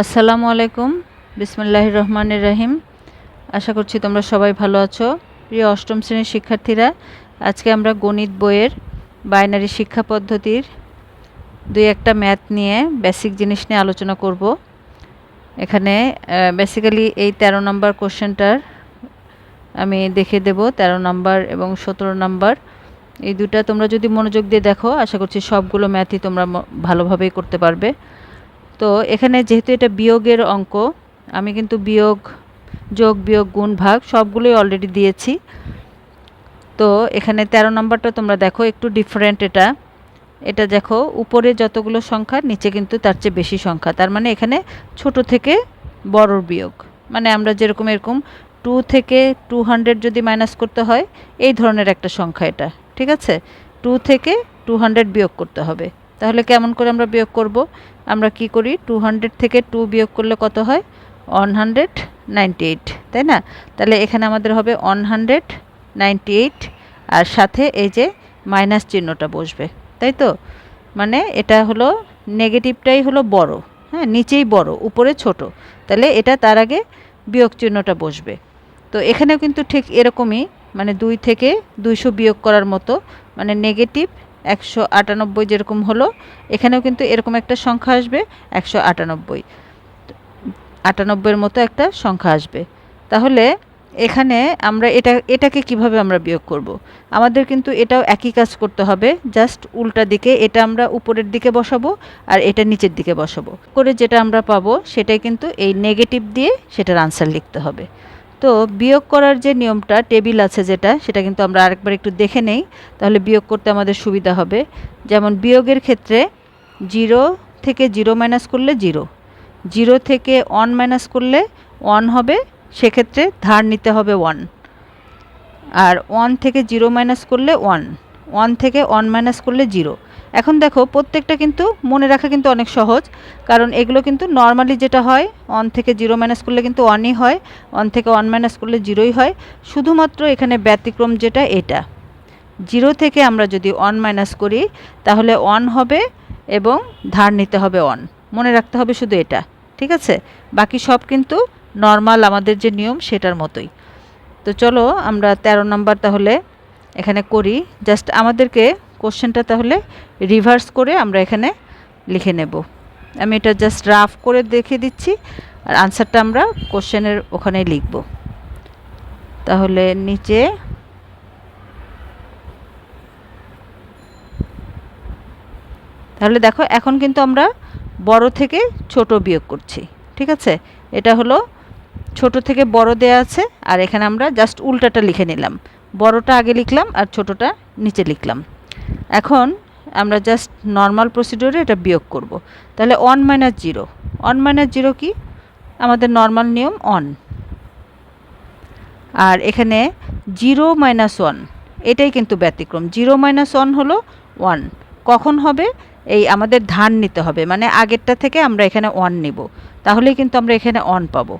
আসসালামু আলাইকুম। বিসমুল্লাহ রহমানের রাহিম। আশা করছি তোমরা সবাই ভালো আছো। প্রিয় অষ্টম শ্রেণির শিক্ষার্থীরা, আজকে আমরা গণিত বইয়ের বাইনারি শিক্ষা পদ্ধতির দুই একটা ম্যাথ নিয়ে বেসিক জিনিস নিয়ে আলোচনা করব। এখানে বেসিক্যালি এই ১৩ নম্বর কোশ্চেনটার আমি দেখে দেব ১৩ নম্বর এবং সতেরো নম্বর। এই দুটা তোমরা যদি মনোযোগ দিয়ে দেখো, আশা করছি সবগুলো ম্যাথই তোমরা ভালোভাবেই করতে পারবে। তো এখানে যেহেতু এটা বিয়োগের অঙ্ক, আমি কিন্তু বিয়োগ, যোগ, বিয়োগ, গুণ, ভাগ সবগুলোই অলরেডি দিয়েছি। তো এখানে ১৩ নম্বরটা তোমরা দেখো, একটু ডিফারেন্ট এটা। এটা দেখো, উপরে যতগুলো সংখ্যা, নিচে কিন্তু তার চেয়ে বেশি সংখ্যা। তার মানে এখানে ছোট থেকে বড়র বিয়োগ। মানে আমরা যেরকম এরকম টু থেকে টু হান্ড্রেড যদি মাইনাস করতে হয়, এই ধরনের একটা সংখ্যা এটা, ঠিক আছে? টু থেকে টু হান্ড্রেড বিয়োগ করতে হবে। তাহলে কেমন করে আমরা বিয়োগ করব? আমরা কি করি? টু হান্ড্রেড থেকে টু বিয়োগ করলে কত হয়? ওয়ান হান্ড্রেড নাইনটি এইট তাই না? তাহলে এখানে আমাদের হবে ওয়ান হান্ড্রেড নাইনটি এইট আর সাথে এই যে মাইনাস চিহ্নটা বসবে, তাই তো? মানে এটা হলো নেগেটিভটাই হলো বড় হ্যাঁ নিচেই বড়, উপরে ছোট। তাহলে এটা তার আগে বিয়োগ চিহ্নটা বসবে। তো এখানেও কিন্তু ঠিক এরকমই মানে দুই থেকে দুইশো বিয়োগ করার মতো মানে নেগেটিভ একশো আটানব্বই যেরকম হলো, এখানেও কিন্তু এরকম একটা সংখ্যা আসবে, একশো আটানব্বই। আটানব্বইয়ের মতো একটা সংখ্যা আসবে। তাহলে এখানে আমরা এটা, এটাকে কীভাবে আমরা বিয়োগ করব। আমাদের কিন্তু এটাও একই কাজ করতে হবে, জাস্ট উল্টা দিকে এটা আমরা উপরের দিকে বসাবো আর এটা নিচের দিকে বসাবো। করে যেটা আমরা পাবো সেটাই কিন্তু এই নেগেটিভ দিয়ে সেটার আনসার লিখতে হবে। তো বিয়োগ করার যে নিয়মটা, টেবিল আছে যেটা, সেটা কিন্তু আমরা আরেকবার একটু দেখে নেই। তাহলে বিয়োগ করতে আমাদের সুবিধা হবে। যেমন বিয়োগের ক্ষেত্রে জিরো থেকে জিরো মাইনাস করলে জিরো। জিরো থেকে ওয়ান মাইনাস করলে ওয়ান হবে, সেক্ষেত্রে ধার নিতে হবে ওয়ান। আর ওয়ান থেকে জিরো মাইনাস করলে ওয়ান। ওয়ান থেকে ওয়ান মাইনাস করলে জিরো। এখন দেখো, প্রত্যেকটা কিন্তু মনে রাখা কিন্তু অনেক সহজ, কারণ এগুলো কিন্তু নর্মালি যেটা হয় ওয়ান থেকে জিরো মাইনাস করলে কিন্তু ওয়ানই হয় ওয়ান থেকে ওয়ান মাইনাস করলে জিরোই হয়, শুধুমাত্র এখানে ব্যতিক্রম যেটা এটা। জিরো থেকে আমরা যদি ওয়ান মাইনাস করি, তাহলে ওয়ান হবে এবং ধার নিতে হবে ওয়ান মনে রাখতে হবে শুধু এটা, ঠিক আছে? বাকি সব কিন্তু নর্মাল আমাদের যে নিয়ম, সেটার মতোই। তো চলো আমরা ১৩ নম্বর তাহলে এখানে করি জাস্ট আমাদেরকে কোশ্চেনটা তাহলে রিভার্স করে আমরা এখানে লিখে নেব। আমি এটা জাস্ট রাফ করে দেখে দিচ্ছি আর আনসারটা আমরা কোশ্চেনের ওখানে লিখব। তাহলে নিচে তাহলে দেখো এখন কিন্তু আমরা বড় থেকে ছোট বিয়োগ করছি, ঠিক আছে? এটা হলো ছোট থেকে বড় দেয়া আছে আর এখানে আমরা জাস্ট উল্টাটা লিখে নিলাম। বড়টা আগে লিখলাম আর ছোটটা নিচে লিখলাম। এখন আমরা জাস্ট নর্মাল প্রসিডিওরে এটা বিয়োগ করব। তাহলে one minus zero one minus zero কি? আমাদের নর্মাল নিয়ম অন আর এখানে জিরো মাইনাস ওয়ান এটাই কিন্তু ব্যতিক্রম। জিরো মাইনাস ওয়ান হলো ওয়ান কখন হবে? এই আমাদের ধান নিতে হবে। মানে আগেরটা থেকে আমরা এখানে ওয়ান নিব। তাহলেই কিন্তু আমরা এখানে অন পাবো।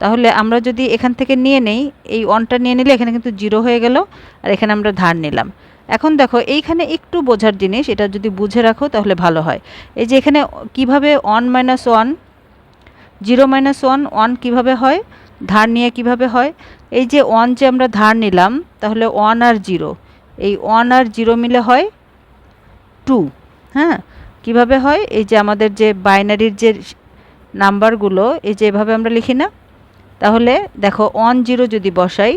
তাহলে আমরা যদি এখান থেকে নিয়ে নেই, এই অনটা নিয়ে নিলে এখানে কিন্তু জিরো হয়ে গেল। আর এখানে আমরা ধার নিলাম। এখন দেখো, এইখানে একটু বোঝার জিনিস, এটা যদি বুঝে রাখো তাহলে ভালো হয়। এই যে এখানে কীভাবে one minus one zero minus one one কীভাবে হয়, ধার নিয়ে কীভাবে হয়, এই যে ওয়ান যে আমরা ধার নিলাম, তাহলে ওয়ান আর জিরো এই ওয়ান আর জিরো মিলে হয় টু হ্যাঁ? কীভাবে হয়, এই যে আমাদের যে বাইনারির যে নাম্বারগুলো এই যে এভাবে আমরা লিখি না? তাহলে দেখো ওয়ান জিরো যদি বসাই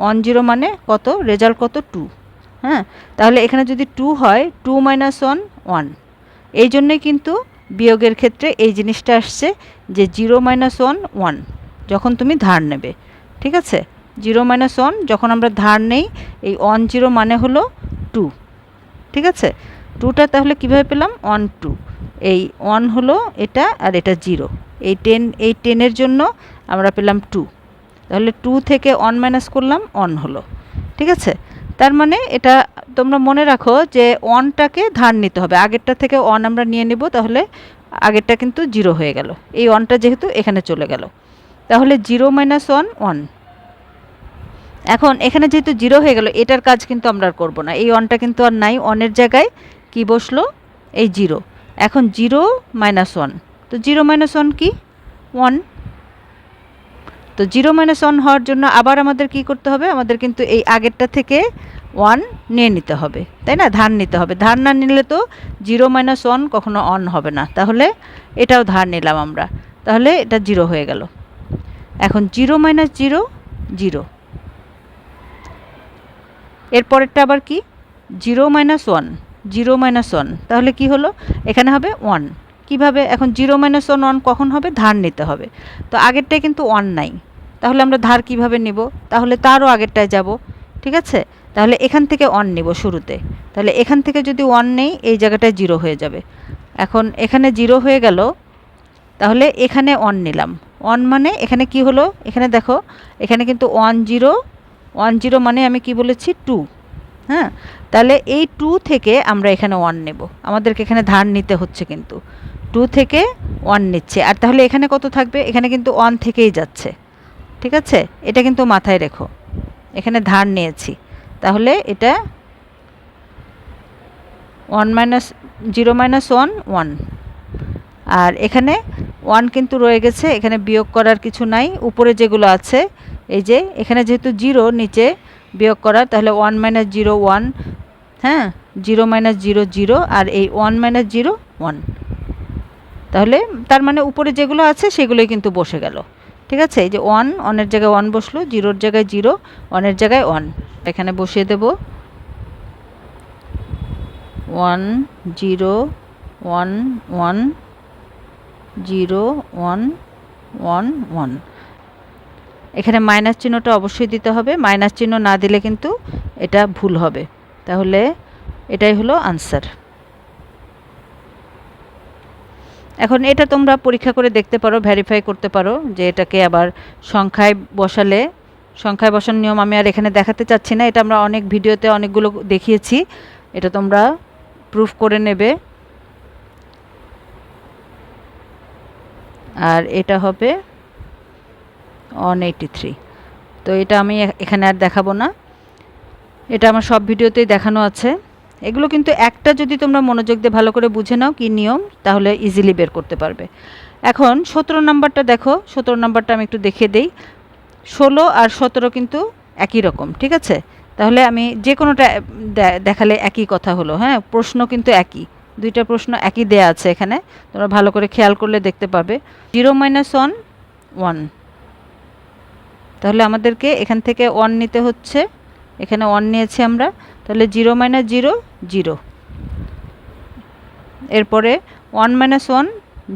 ওয়ান জিরো মানে কত? রেজাল্ট কত? টু হ্যাঁ? তাহলে এখানে যদি টু হয় টু মাইনাস ওয়ান ওয়ান এই জন্যই কিন্তু বিয়োগের ক্ষেত্রে এই জিনিসটা আসছে যে জিরো মাইনাস ওয়ান ওয়ান যখন তুমি ধার নেবে। ঠিক আছে? জিরো মাইনাস ওয়ান যখন আমরা ধার নেই, এই ওয়ান জিরো মানে হলো টু ঠিক আছে? টুটা তাহলে কীভাবে পেলাম? ওয়ান টু এই ওয়ান হলো এটা আর এটা জিরো এই টেন এই টেনের জন্য আমরা পেলাম টু তাহলে টু থেকে অন মাইনাস করলাম অন হলো। ঠিক আছে? তার মানে এটা তোমরা মনে রাখো যে অনটাকে ধার নিতে হবে। আগেরটা থেকে অন আমরা নিয়ে নেব, তাহলে আগেরটা কিন্তু জিরো হয়ে গেল। এই অনটা যেহেতু এখানে চলে গেল। তাহলে জিরো মাইনাস ওয়ান ওয়ান। এখন এখানে যেহেতু জিরো হয়ে গেল, এটার কাজ কিন্তু আমরা আর করব না। এই অনটা কিন্তু আর নাই অনের জায়গায় কি বসল? এই জিরো। এখন জিরো মাইনাস ওয়ান। তো জিরো মাইনাস ওয়ান কি? ওয়ান। তো জিরো মাইনাস ওয়ান হওয়ার জন্য আবার আমাদের কি করতে হবে? আমাদের কিন্তু এই আগেরটা থেকে ওয়ান নিয়ে নিতে হবে, তাই না? ধার নিতে হবে। ধার না নিলে তো জিরো মাইনাস ওয়ান কখনো অন হবে না। তাহলে এটাও ধার নিলাম আমরা। তাহলে এটা জিরো হয়ে গেল। এখন জিরো মাইনাস জিরো জিরো। এরপরেরটা আবার কি? Zero minus one, zero minus one. তাহলে কি হলো? এখানে হবে ওয়ান। কীভাবে? এখন জিরো মাইনাস ওয়ান ওয়ান কখন হবে? ধার নিতে হবে। তো আগেরটায় কিন্তু ওয়ান নাই। তাহলে আমরা ধার কীভাবে নেব? তাহলে তারও আগেরটায় যাব, ঠিক আছে? তাহলে এখান থেকে ওয়ান নেব শুরুতে। তাহলে এখান থেকে যদি ওয়ান নেই, এই জায়গাটায় জিরো হয়ে যাবে। এখন এখানে জিরো হয়ে গেল, তাহলে এখানে ওয়ান নিলাম। ওয়ান মানে এখানে কি হলো? এখানে দেখো, এখানে কিন্তু ওয়ান জিরো ওয়ান জিরো মানে আমি কি বলেছি? টু হ্যাঁ? তাহলে এই টু থেকে আমরা এখানে ওয়ান নেব। আমাদেরকে এখানে ধার নিতে হচ্ছে কিন্তু। টু থেকে ওয়ান নিচ্ছে। আর তাহলে এখানে কত থাকবে? এখানে কিন্তু ওয়ান থেকেই যাচ্ছে। ঠিক আছে? এটা কিন্তু মাথায় রেখো। এখানে ধার নিয়েছি। তাহলে এটা one minus zero minus one one আর এখানে ওয়ান কিন্তু রয়ে গেছে, এখানে বিয়োগ করার কিছু নাই। উপরে যেগুলো আছে, এই যে, এখানে যেহেতু জিরো নিচে বিয়োগ করার, তাহলে ওয়ান মাইনাস জিরো ওয়ান হ্যাঁ জিরো মাইনাস জিরো জিরো আর এই ওয়ান মাইনাস জিরো ওয়ান তাহলে তার মানে উপরে যেগুলো আছে, সেগুলোই কিন্তু বসে গেল। ঠিক আছে? এই যে ওয়ান ওয়ানের জায়গায় ওয়ান বসল জিরোর জায়গায় জিরো ওয়ানের জায়গায় ওয়ান এখানে বসিয়ে দেব। One zero one one zero one one one এখানে মাইনাস চিহ্নটা অবশ্যই দিতে হবে। মাইনাস চিহ্ন না দিলে কিন্তু এটা ভুল হবে। তাহলে এটাই হলো আনসার এখন এটা তোমরা পরীক্ষা করে দেখতে পারো ভেরিফাই করতে পারো যে এটাকে আবার সংখ্যায় বসালে, সংখ্যায় বসানোর নিয়ম আমি আর এখানে দেখাতে চাচ্ছি না, এটা আমরা অনেক ভিডিওতে অনেকগুলো দেখিয়েছি, এটা তোমরা প্রুফ করে নেবে। আর এটা হবে ওয়ান এইটি থ্রি তো এটা আমি এখানে আর দেখাবো না। এটা আমার সব ভিডিওতেই দেখানো আছে। এগুলো কিন্তু একটা যদি তোমরা মনোযোগ দিয়ে ভালো করে বুঝে নাও কি নিয়ম, তাহলে ইজিলি বের করতে পারবে। এখন সতেরো নাম্বারটা দেখো, সতেরো নাম্বারটা আমি একটু দেখে দেই। ষোলো আর সতেরো কিন্তু একই রকম, ঠিক আছে? তাহলে আমি যে কোনোটা দেখালে একই কথা হলো হ্যাঁ? প্রশ্ন কিন্তু একই, দুইটা প্রশ্ন একই দেয়া আছে এখানে, তোমরা ভালো করে খেয়াল করলে দেখতে পাবে। Zero minus one one. তাহলে আমাদেরকে এখান থেকে ওয়ান নিতে হচ্ছে, এখানে ওয়ান নিয়েছি আমরা। তাহলে জিরো মাইনাস জিরো জিরো। এরপরে one minus one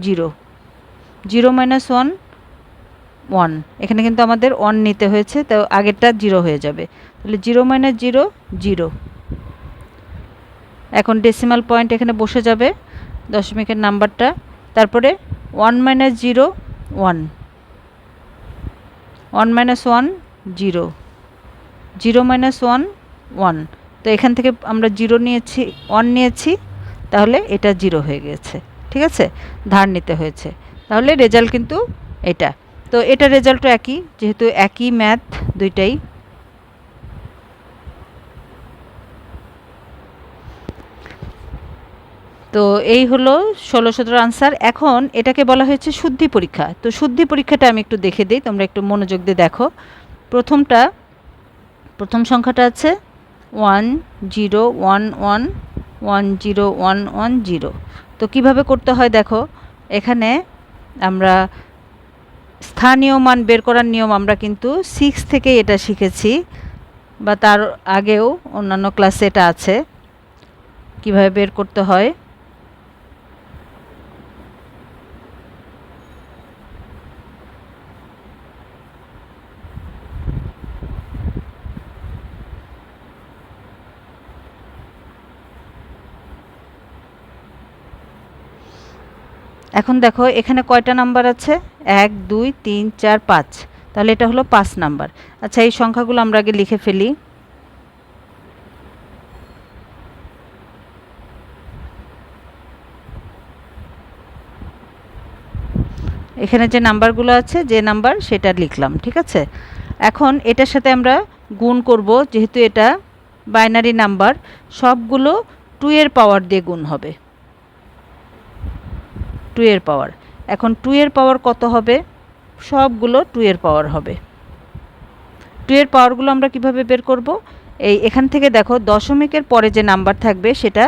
zero. Zero minus one one এখানে কিন্তু আমাদের ওয়ান নিতে হয়েছে, তো আগেরটা জিরো হয়ে যাবে। তাহলে জিরো মাইনাস জিরো জিরো। এখন ডেসিমাল পয়েন্ট এখানে বসে যাবে, দশমিকের নাম্বারটা তারপরে one minus zero one one minus one zero. Zero minus one one তো এখান থেকে আমরা জিরো নিয়েছি ওয়ান নিয়েছি, তাহলে এটা জিরো হয়ে গেছে ঠিক আছে? ধার নিতে হয়েছে। তাহলে রেজাল্ট কিন্তু এটা। তো এটা রেজাল্টও একই, যেহেতু একই ম্যাথ দুইটাই। তো এই হলো ষোলো সতেরো আনসার এখন এটাকে বলা হয়েছে শুদ্ধি পরীক্ষা। তো শুদ্ধি পরীক্ষাটা আমি একটু দেখে দিই, তোমরা একটু মনোযোগ দিয়ে দেখো। প্রথমটা, প্রথম সংখ্যাটা আছে one zero one one one zero one one zero তো কীভাবে করতে হয় দেখো, এখানে আমরা স্থানীয় মান বের করার নিয়ম আমরা কিন্তু সিক্স থেকে এটা শিখেছি, বা তার আগেও অন্যান্য ক্লাসে এটা আছে। কীভাবে বের করতে হয়? এখন দেখো, এখানে কয়টা নাম্বার আছে? এক, দুই, তিন, চার, পাঁচ। তাহলে এটা হলো পাঁচ নাম্বার। আচ্ছা এই সংখ্যাগুলো আমরা আগে লিখে ফেলি। এখানে যে নাম্বারগুলো আছে, যে নাম্বার সেটা লিখলাম, ঠিক আছে? এখন এটার সাথে আমরা গুণ করব, যেহেতু এটা বাইনারি নাম্বার, সবগুলো টু এর পাওয়ার দিয়ে গুণ হবে। টু এর পাওয়ার এখন টু এর পাওয়ার কত হবে? সবগুলো টু এর পাওয়ার হবে। টু এর পাওয়ারগুলো আমরা কীভাবে বের করব? এই এখান থেকে দেখো, দশমিকের পরে যে নাম্বার থাকবে সেটা,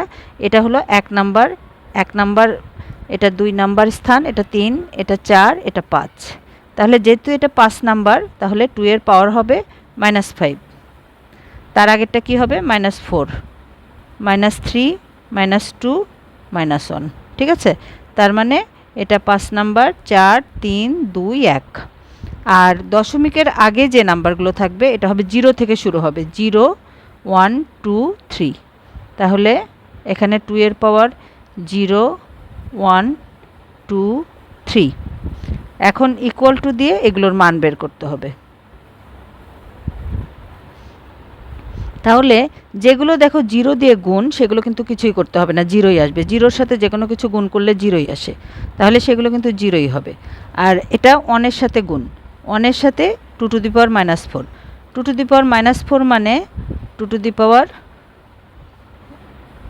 এটা হলো এক নাম্বার এক নাম্বার এটা দুই নাম্বার স্থান, এটা তিন, এটা চার, এটা পাঁচ। তাহলে যেহেতু এটা পাঁচ নাম্বার তাহলে টু এর পাওয়ার হবে মাইনাস ফাইভ তার আগেরটা কী হবে? Minus four minus three minus two minus one ঠিক আছে? তার মানে এটা পাঁচ নাম্বার, চার, তিন, দুই, এক। আর দশমিকের আগে যে নাম্বারগুলো থাকবে, এটা হবে জিরো থেকে শুরু হবে, জিরো, ওয়ান, টু, থ্রি। তাহলে এখানে টু এর power zero, one, two, three. এখন ইকুয়াল টু দিয়ে এগুলোর মান বের করতে হবে। তাহলে যেগুলো দেখো জিরো দিয়ে গুণ, সেগুলো কিন্তু কিছুই করতে হবে না, জিরোই আসবে। জিরোর সাথে যে কোনো কিছু গুণ করলে জিরোই আসে। তাহলে সেগুলো কিন্তু জিরোই হবে। আর এটা অনের সাথে গুণ। অনের সাথে two to the power minus four two to the power minus four মানে টু টু দি পাওয়ার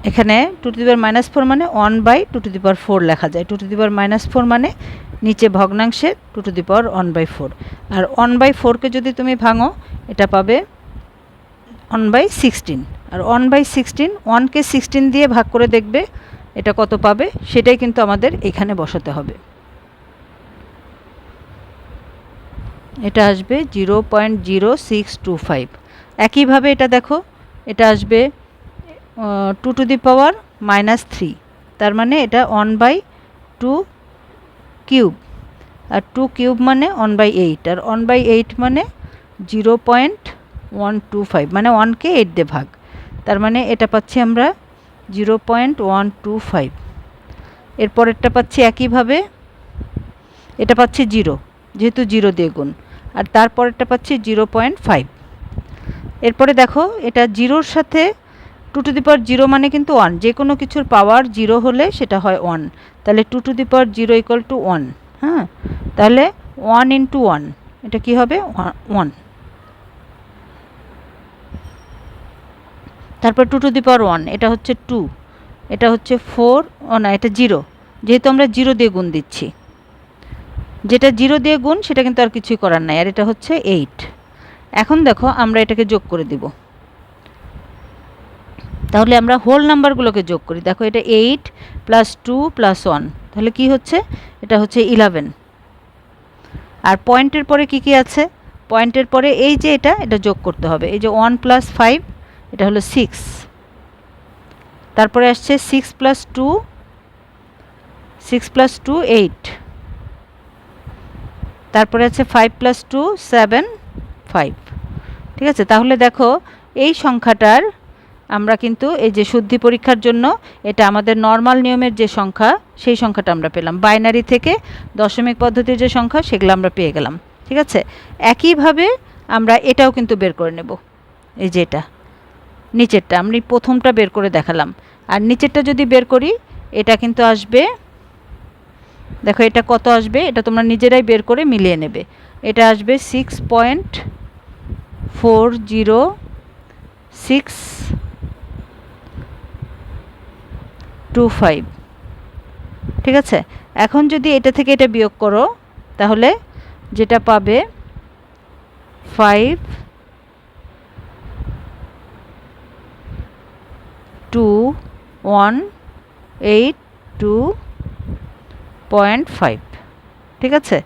এখানে two to the power minus four মানে one by two to the power four লেখা যায়। Two to the power minus four মানে নিচে ভগ্নাংশে two to the power one by four আর one by ফোরকে যদি তুমি ভাঙো, এটা পাবে ওয়ান বাই সিক্সটিন আর ওয়ান বাই সিক্সটিন ওয়ানকে সিক্সটিন দিয়ে ভাগ করে দেখবে এটা কত পাবে, সেটাই কিন্তু আমাদের এখানে বসাতে হবে। এটা আসবে zero point zero six two five একইভাবে এটা দেখো, এটা আসবে two to the power minus three তার মানে এটা ওয়ান বাই টু কিউব আর টু কিউব মানে ওয়ান বাই এইট আর ওয়ান বাই এইট মানে zero point one two five মানে ওয়ানকে এইট দিয়ে ভাগ। তার মানে এটা পাচ্ছি আমরা zero point one two five এরপরেরটা পাচ্ছি একইভাবে, এটা পাচ্ছি জিরো যেহেতু জিরো দিয়ে গুণ। আর তারপরেরটা পাচ্ছি জিরো পয়েন্ট ফাইভ এরপরে দেখো, এটা জিরোর সাথে two to the power zero মানে কিন্তু ওয়ান যে কোনো কিছুর পাওয়ার জিরো হলে সেটা হয় ওয়ান তাহলে two to the power zero equal to one হ্যাঁ? তাহলে ওয়ান ইন্টু ওয়ান এটা কি হবে? ওয়ান তারপর two to the power one এটা হচ্ছে টু এটা হচ্ছে ফোর ও না, এটা জিরো যেহেতু আমরা জিরো দিয়ে গুণ দিচ্ছি। যেটা জিরো দিয়ে গুণ, সেটা কিন্তু আর কিছুই করার নাই, আর এটা হচ্ছে এইট এখন দেখো, আমরা এটাকে যোগ করে দিব। তাহলে আমরা হোল নাম্বারগুলোকে যোগ করি। দেখো, এটা eight plus two plus one তাহলে কি হচ্ছে? এটা হচ্ছে ইলেভেন আর পয়েন্টের পরে কি কি আছে? পয়েন্টের পরে এই যে এটা এটা যোগ করতে হবে। এই যে ওয়ান প্লাস ফাইভ এটা হলো সিক্স তারপরে আসছে six plus two six plus two eight তারপরে আছে five plus two seven five ঠিক আছে? তাহলে দেখো, এই সংখ্যাটার আমরা কিন্তু এই যে শুদ্ধি পরীক্ষার জন্য এটা আমাদের নর্মাল নিয়মের যে সংখ্যা, সেই সংখ্যাটা আমরা পেলাম। বাইনারি থেকে দশমিক পদ্ধতির যে সংখ্যা, সেগুলো আমরা পেয়ে গেলাম। ঠিক আছে? একইভাবে আমরা এটাও কিন্তু বের করে নেব। এই যে এটা। নিচেরটা, আমি প্রথমটা বের করে দেখালাম। আর নিচেরটা যদি বের করি, এটা কিন্তু আসবে, দেখো এটা কত আসবে? এটা তোমরা নিজেরাই বের করে মিলিয়ে নেবে। এটা আসবে six point four zero six two five ঠিক আছে? এখন যদি এটা থেকে এটা বিয়োগ করো, তাহলে যেটা পাবে five two one eight two point five ঠিক আছে?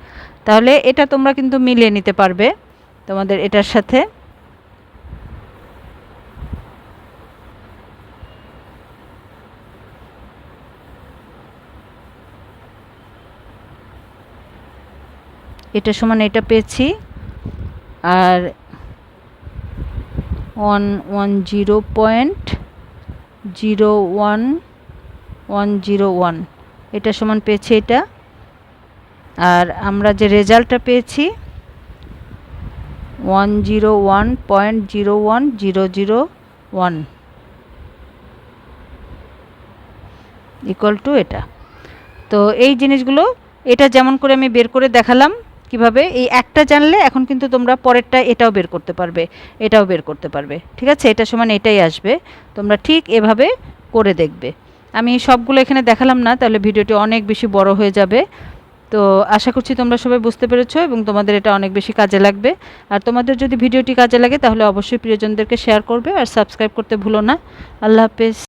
তাহলে এটা তোমরা কিন্তু মিলিয়ে নিতে পারবে। তোমাদের এটার সাথে এটা সমান এটা পেয়েছি। আর one one zero point zero one one zero one. এটা সমান পেয়েছি এটা। আর আমরা যে রেজাল্টটা পেয়েছি, one zero one point zero one zero zero one. Equal to এটা। তো এই জিনিসগুলো, এটা যেমন করে আমি বের করে দেখালাম কীভাবে, এই একটা জানলে এখন কিন্তু তোমরা পরেরটা এটাও বের করতে পারবে, এটাও বের করতে পারবে। ঠিক আছে? এটা সমান এটাই আসবে। তোমরা ঠিক এভাবে করে দেখবে। আমি সবগুলো এখানে দেখালাম না, তাহলে ভিডিওটি অনেক বেশি বড় হয়ে যাবে। তো আশা করছি তোমরা সবাই বুঝতে পেরেছ এবং তোমাদের এটা অনেক বেশি কাজে লাগবে। আর তোমাদের যদি ভিডিওটি কাজে লাগে, তাহলে অবশ্যই প্রিয়জনদেরকে শেয়ার করবে আর সাবস্ক্রাইব করতে ভুলো না। আল্লাহ হাফেজ।